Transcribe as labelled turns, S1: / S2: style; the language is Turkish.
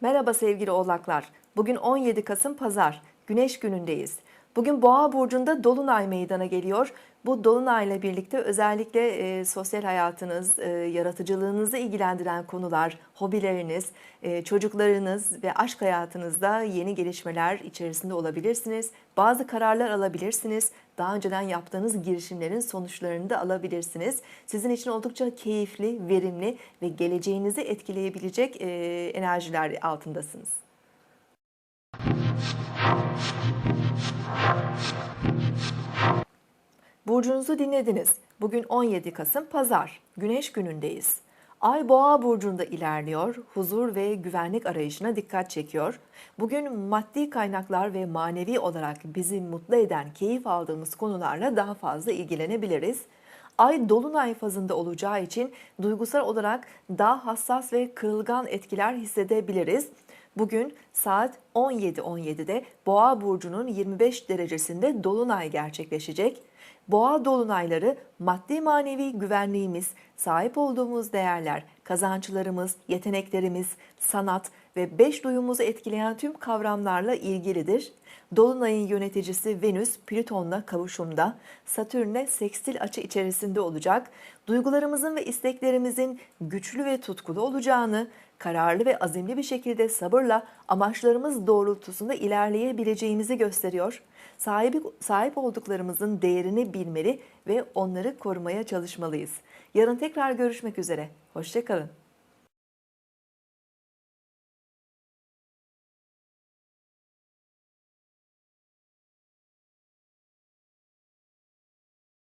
S1: Merhaba sevgili oğlaklar. Bugün 17 Kasım Pazar. Güneş günündeyiz. Bugün Boğa burcunda dolunay meydana geliyor. Bu dolunayla birlikte özellikle e, sosyal hayatınız, e, yaratıcılığınızı ilgilendiren konular, hobileriniz, e, çocuklarınız ve aşk hayatınızda yeni gelişmeler içerisinde olabilirsiniz. Bazı kararlar alabilirsiniz. Daha önceden yaptığınız girişimlerin sonuçlarını da alabilirsiniz. Sizin için oldukça keyifli, verimli ve geleceğinizi etkileyebilecek e, enerjiler altındasınız. Burcunuzu dinlediniz. Bugün 17 Kasım Pazar. Güneş günündeyiz. Ay Boğa burcunda ilerliyor. Huzur ve güvenlik arayışına dikkat çekiyor. Bugün maddi kaynaklar ve manevi olarak bizi mutlu eden, keyif aldığımız konularla daha fazla ilgilenebiliriz. Ay dolunay fazında olacağı için duygusal olarak daha hassas ve kırılgan etkiler hissedebiliriz. Bugün saat 17.17'de Boğa burcunun 25 derecesinde dolunay gerçekleşecek. Boğa dolunayları maddi manevi güvenliğimiz, sahip olduğumuz değerler, kazançlarımız, yeteneklerimiz, sanat ve beş duyumuzu etkileyen tüm kavramlarla ilgilidir. Dolunayın yöneticisi Venüs Plüton'la kavuşumda, Satürn'le sekstil açı içerisinde olacak. Duygularımızın ve isteklerimizin güçlü ve tutkulu olacağını, kararlı ve azimli bir şekilde sabırla amaçlarımız doğrultusunda ilerleyebileceğimizi gösteriyor. Sahibi, sahip olduklarımızın değerini bilmeli ve onları korumaya çalışmalıyız. Yarın tekrar görüşmek üzere. Hoşçakalın.